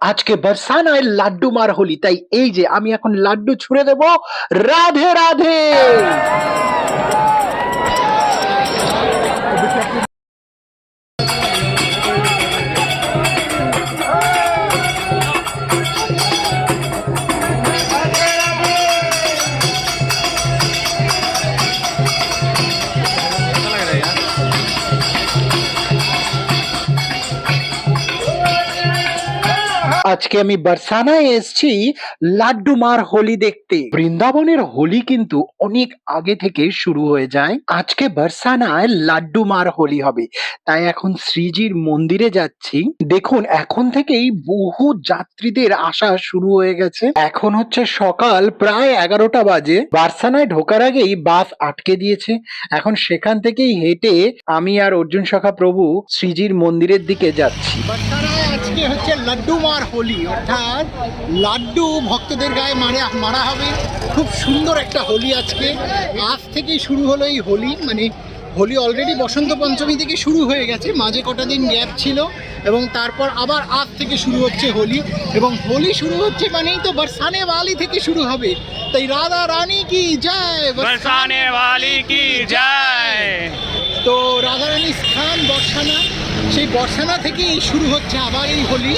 আজকে বরসানায় লাড্ডু মার হলি, তাই এই যে আমি এখন লাড্ডু ছুঁড়ে দেব। রাধে রাধে! আজকে আমি বরসানায় এসেছি লাড্ডু মার হোলি দেখতে। বৃন্দাবনের হোলি কিন্তু অনেক আগে থেকে শুরু হয়ে যায়। আজকে বরসানায় লাড্ডু মার হোলি হবে। তাই এখন শ্রীজির মন্দিরে যাচ্ছি। দেখুন, এখন থেকেই বহু যাত্রীদের আসা শুরু হয়ে গেছে। এখন হচ্ছে সকাল প্রায় এগারোটা বাজে। বারসানায় ঢোকার আগেই বাস আটকে দিয়েছে। এখন সেখান থেকেই হেঁটে আমি আর অর্জুন সখা প্রভু শ্রীজির মন্দিরের দিকে যাচ্ছি। বাচ্চারায় আজকে হচ্ছে লাড্ডু মার হোলি। অর্থাৎ লাড্ডু ভক্তদের গায়ে মারা মারা হবে। খুব সুন্দর একটা হোলি আজকে। আজ থেকেই শুরু হলো এই হোলি। মানে হোলি অলরেডি বসন্ত পঞ্চমী থেকে শুরু হয়ে গেছে। মাঝে কটা দিন গ্যাপ ছিল এবং তারপর আবার আজ থেকে শুরু হচ্ছে হোলি। এবং হোলি শুরু হচ্ছে মানেই তো বর্ষানে বালি থেকে শুরু হবে। তাই রাধা রানী কি জয়? বর্ষানে বালি কি জয়? তো রাধারানী স্থান বর্ষানা। সেই বর্ষানা থেকেই শুরু হচ্ছে আবার এই হোলি,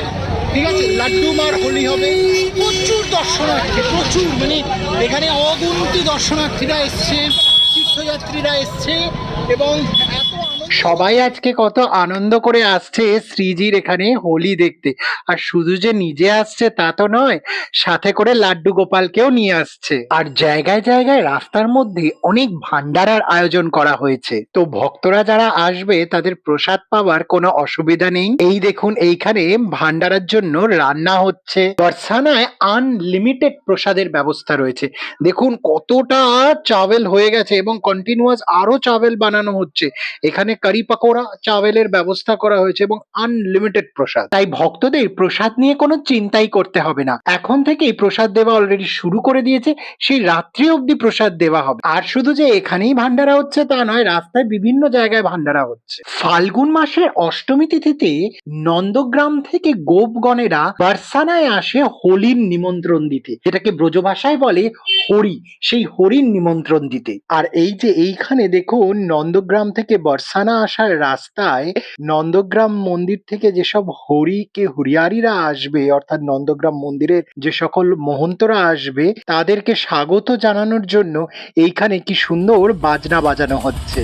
ঠিক আছে? লাড্ডু মার হোলি হবে। প্রচুর দর্শনার্থী, প্রচুর মানে এখানে অগুন্তি দর্শনার্থীরা এসছে, তীর্থযাত্রীরা এসছে এবং সবাই আজকে কত আনন্দ করে আসছে শ্রীজির এখানে হোলি দেখতে। আর শুধু যে নিজে আসছে তা তো নয়, সাথে করে লাড্ডু গোপালকেও নিয়ে আসছে। আর জায়গায় জায়গায় রাস্তার মধ্যে অনেক ভান্ডারার আয়োজন করা হয়েছে। তো ভক্তরা যারা আসবে, তাদের প্রসাদ পাওয়ার কোনো অসুবিধা নেই। এই দেখুন, এইখানে ভান্ডারার জন্য রান্না হচ্ছে। বর্ষানায় আনলিমিটেড প্রসাদের ব্যবস্থা রয়েছে। দেখুন, কতটা চাওয়েল হয়ে গেছে এবং কন্টিনিউয়াস আরও চাওয়েল বানানো হচ্ছে। এখানে কারি পাকোড়া চাওয়েলের ব্যবস্থা করা হয়েছে এবং আনলিমিটেড প্রসাদ। তাই ভক্তদের প্রসাদ নিয়ে কোনো চিন্তাই করতে হবে না। এখন থেকেই প্রসাদ দেওয়া অলরেডি শুরু করে দিয়েছে, সেই রাত্রি অবধি প্রসাদ দেওয়া হবে। আর শুধু যে এখানেই ভান্ডারা হচ্ছে তা নয়, রাস্তায় বিভিন্ন জায়গায় ভান্ডারা হচ্ছে। ফাল্গুন মাসের অষ্টমী তিথিতে নন্দগ্রাম থেকে গোপগণেরা বার্সানায় আসে হোলির নিমন্ত্রণ দিতে। যেটাকে ব্রজভাষায় বলে হরি, সেই হরির নিমন্ত্রণ দিতে। আর এই যে এইখানে দেখুন, নন্দগ্রাম থেকে বর্ষানা আসার রাস্তায় নন্দগ্রাম মন্দির থেকে যেসব হরিকে হরিয়ারিরা আসবে, অর্থাৎ নন্দগ্রাম মন্দিরের যে সকল মহন্তরা আসবে, তাদেরকে স্বাগত জানানোর জন্য এইখানে কি সুন্দর বাজনা বাজানো হচ্ছে।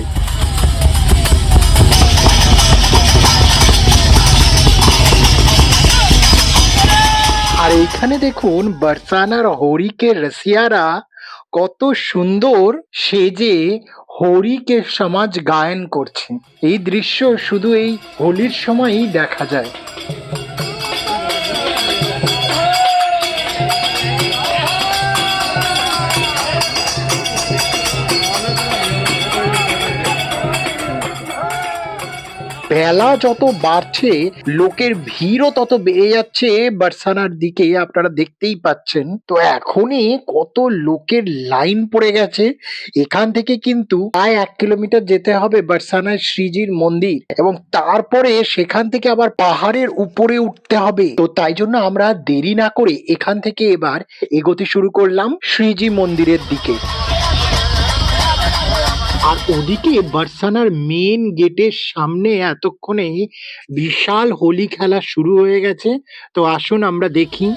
আর এইখানে দেখুন বার্সানার হরিকে রসিয়ারা কত সুন্দর সেজে হরিকে সমাজ গায়ন করছে। এই দৃশ্য শুধু এই হোলির সময়ই দেখা যায়। বেলা যত বাড়ছে, লোকের ভিড়ও তত বেড়ে যাচ্ছে, বার্সানার দিকে আপনারা দেখতেই পাচ্ছেন। তো এখনই কত লোকের লাইন পড়ে গেছে। এখান থেকে কিন্তু প্রায় এক কিলোমিটার যেতে হবে বার্সানার শ্রীজির মন্দির এবং তারপরে সেখান থেকে আবার পাহাড়ের উপরে উঠতে হবে। তো তাই জন্য আমরা দেরি না করে এখান থেকে এবার এগোতে শুরু করলাম শ্রীজি মন্দিরের দিকে। আর ওদিকে বার্সানার মেন গেটের সামনে এতক্ষণে বিশাল হোলি খেলা শুরু হয়ে গেছে। তো আসুন আমরা দেখি।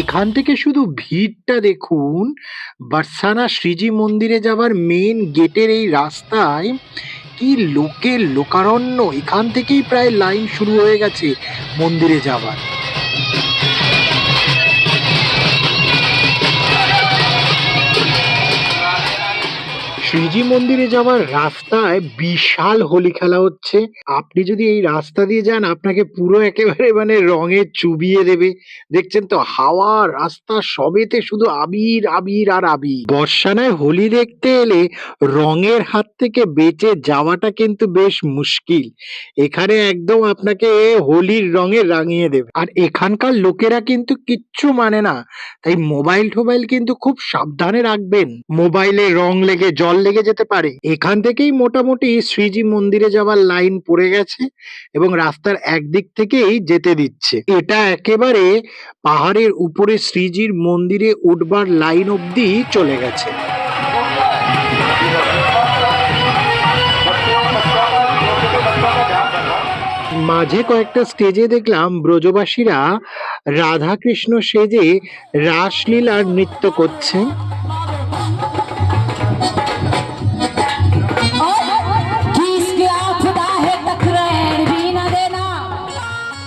এখান থেকে শুধু ভিড়টা দেখুন, বার্সানা শ্রীজি মন্দিরে যাবার মেন গেটের এই রাস্তায় কি লোকের লোকারণ্য এখান থেকেই প্রায় লাইন শুরু হয়ে গেছে মন্দিরে যাবার শ্রীজি মন্দিরে যাওয়ার রাস্তায় বিশাল হোলি খেলা হচ্ছে। আপনি যদি এই রাস্তা দিয়ে যান, আপনাকে পুরো একেবারে মানে রঙে চুবিয়ে দেবে। দেখছেন তো, হাওয়া, রাস্তা সবেতে শুধু আবির আবির আর আবির। বর্ষানায় হোলি দেখতে এলে রঙের হাত থেকে বেঁচে যাওয়াটা কিন্তু বেশ মুশকিল। এখানে একদম আপনাকে হোলির রঙে রাঙিয়ে দেবে। আর এখানকার লোকেরা কিন্তু কিচ্ছু মানে না। তাই মোবাইল টোবাইল কিন্তু খুব সাবধানে রাখবেন। মোবাইলে রং লেগে জল লেগে যেতে পারে। এখান থেকেই মোটামুটি শ্রীজি মন্দিরে যাওয়ার লাইন পড়ে গেছে এবং রাস্তার একদিক থেকেই যেতে দিচ্ছে। এটা একেবারে পাহাড়ের উপরে শ্রীজির মন্দিরে উঠবার লাইন অবধি চলে গেছে। মাঝে কয়েকটা স্টেজে দেখলাম ব্রজবাসীরা রাধা কৃষ্ণ সেজে রাসলীলার নৃত্য করছে।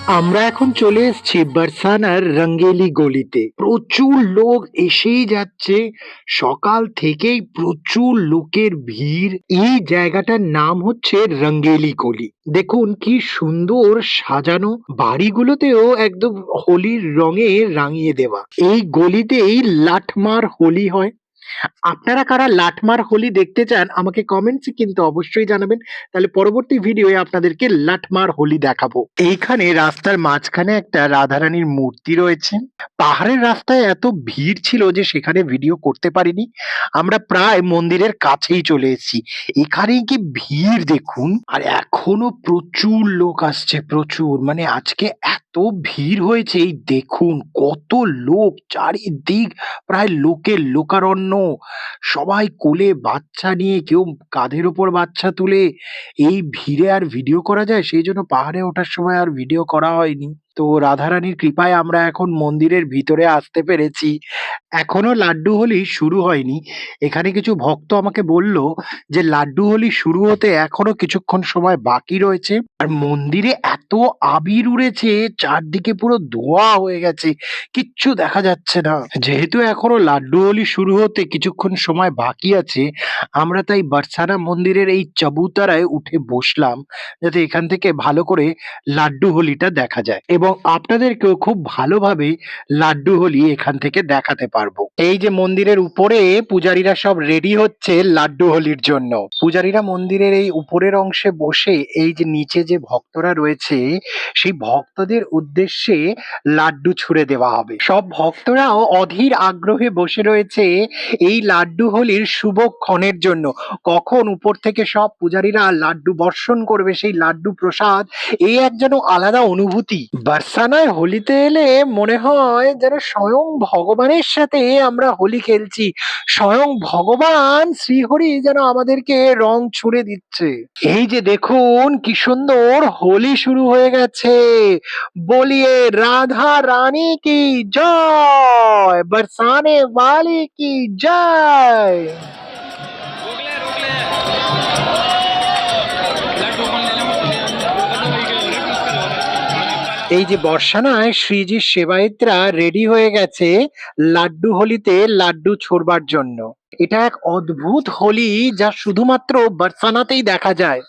আমরা এখন চলে এসেছি বারসানার রঙ্গেলি গলিতে। প্রচুর লোক এসেই যাচ্ছে। সকাল থেকেই প্রচুর লোকের ভিড়। এই জায়গাটার নাম হচ্ছে রঙ্গেলি গলি। দেখুন কি সুন্দর সাজানো বাড়িগুলোতেও একদম হোলির রঙে রাঙিয়ে দেওয়া। এই গলিতেই লাঠমার হোলি হয়। আপনারা কারা লাঠমার হোলি দেখতে চান, আমাকে কমেন্টসে কিন্তু অবশ্যই জানাবেন। তাহলে পরবর্তী ভিডিওয়ে আপনাদেরকে লাঠমার হোলি দেখাবো। এইখানে রাস্তার মাঝখানে একটা রাধারানীর মূর্তি রয়েছে। পাহাড়ের রাস্তায় এত ভিড় ছিল যে সেখানে ভিডিও করতে পারিনি। আমরা প্রায় মন্দিরের কাছেই চলে এসেছি। এখানেই কি ভিড় দেখুন? আর এখনও প্রচুর লোক আসছে, প্রচুর। মানে আজকে এত ভিড় হয়েছে, এই দেখুন কত লোক, চারিদিক প্রায় লোকের লোকারণ্য। সবাই কোলে বাচ্চা নিয়ে কেউ কাঁধের ওপর বাচ্চা তুলে এই ভিড়ে আর ভিডিও করা যায়? সেই জন্য পাহাড়ে ওঠার সময় আর ভিডিও করা হয়নি। তো রাধারানীর কৃপায় আমরা এখন মন্দিরের ভিতরে আসতে পেরেছি। এখনও লাড্ডু হোলি শুরু হয়নি। এখানে কিছু ভক্ত আমাকে বলল যে, লাড্ডু হোলি শুরু হতে এখনও কিছুক্ষণ সময় বাকি রয়েছে। আর মন্দিরে এত আবির উড়েছে, চারদিকে পুরো ধোয়া হয়ে গেছে, কিচ্ছু দেখা যাচ্ছে না। যেহেতু এখনও লাড্ডু হোলি শুরু হতে কিছুক্ষণ সময় বাকি আছে, আমরা তাই বারসানা মন্দিরের এই চবুতারায় উঠে বসলাম, যাতে এখান থেকে ভালো করে লাড্ডু হোলিটা দেখা যায়। এবং আপনাদেরকেও খুব ভালোভাবে লাড্ডু হোলি এখান থেকে দেখাতে পারব। এই যে মন্দিরের উপরে পূজারীরা সব রেডি হচ্ছে লাড্ডু হোলির জন্য। পূজারীরা মন্দিরের এই উপরের অংশে বসে এই যে নিচে যে ভক্তরা রয়েছে, সেই ভক্তদের উদ্দেশ্যে লাড্ডু ছুঁড়ে দেওয়া হবে। সব ভক্তরাও অধীর আগ্রহে বসে রয়েছে এই লাড্ডু হোলির শুভ ক্ষণের জন্য। কখন উপর থেকে সব পূজারীরা লাড্ডু বর্ষণ করবে সেই লাড্ডু প্রসাদ এই এক যেন আলাদা অনুভূতি। বার্সানায় হোলিতে এলে মনে হয় যেন স্বয়ং ভগবানের সাথে আমরা হোলি খেলছি। স্বয়ং ভগবান শ্রীহরি যেন আমাদেরকে রং ছুড়ে দিচ্ছে। এই যে দেখুন, কি সুন্দর হোলি শুরু হয়ে গেছে। বলিয়ে রাধা রানী কি জয়? বার্সানে বালি কি জয়? এই যে বর্ষানায় শ্রীজির সেবায়িতরা রেডি হয়ে গেছে লাড্ডু হোলিতে লাড্ডু ছোড়বার জন্য। এটা এক অদ্ভুত হোলি যা শুধুমাত্র বর্ষানাতেই দেখা যায়।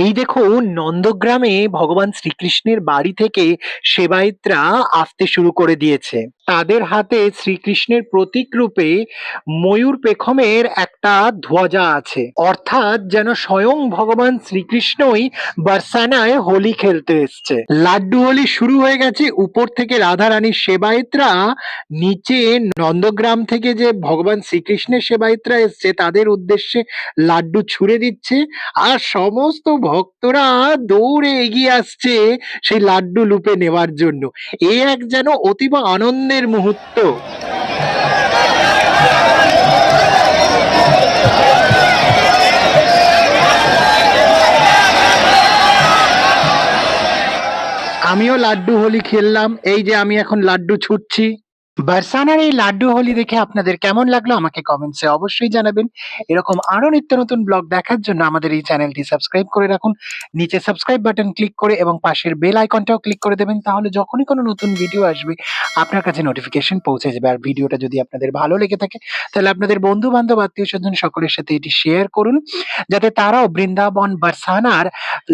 এই দেখুন, নন্দগ্রামে ভগবান শ্রীকৃষ্ণের বাড়ি থেকে সেবায়িতরা আসতে শুরু করে দিয়েছে। তাদের হাতে শ্রীকৃষ্ণের প্রতীক রূপে ময়ূর পেখমের একটা ধ্বজা আছে। অর্থাৎ যেন স্বয়ং ভগবান শ্রীকৃষ্ণই বারসানায় হোলি খেলতে এসছে। লাড্ডু হোলি শুরু হয়ে গেছে, উপর থেকে রাধা রানীর সেবায়িতরা, নিচে নন্দগ্রাম থেকে যে ভগবান শ্রীকৃষ্ণের সেবায়িতরা এসছে, তাদের উদ্দেশ্যে লাড্ডু ছুঁড়ে দিচ্ছে, আর সমস্ত ভক্তরা দৌড়ে এগিয়ে আসছে সেই লাড্ডু লুপে নেওয়ার জন্য। এ এক যেন অতীব আনন্দের মুহূর্ত। আমিও লাড্ডু হোলি খেললাম। এই যে আমি এখন লাড্ডু ছুটছি। বারসানার এই লাড্ডু হোলি দেখে আপনাদের কেমন লাগল আমাকে কমেন্টসে অবশ্যই জানাবেন। এরকম আরও নিত্য নতুন ব্লগ দেখার জন্য আমাদের এই চ্যানেলটি সাবস্ক্রাইব করে রাখুন। নিচে সাবস্ক্রাইব বাটন ক্লিক করে এবং পাশের বেল আইকনটাও ক্লিক করে দেবেন, তাহলে যখনই কোনো নতুন ভিডিও আসবে, আপনার কাছে নোটিফিকেশন পৌঁছে যাবে। আর ভিডিওটা যদি আপনাদের ভালো লেগে থাকে, তাহলে আপনাদের বন্ধু বান্ধব আত্মীয় স্বজন সকলের সাথে এটি শেয়ার করুন, যাতে তারাও বৃন্দাবন, বারসানার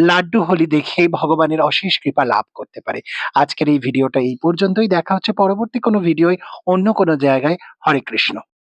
লাড্ডু হোলি দেখে ভগবানের অশেষ কৃপা লাভ করতে পারে। আজকের এই ভিডিওটা এই পর্যন্তই। দেখা হচ্ছে পরবর্তী কোনো ভিডিওয় অন্য কোনো জায়গায় হরে কৃষ্ণ।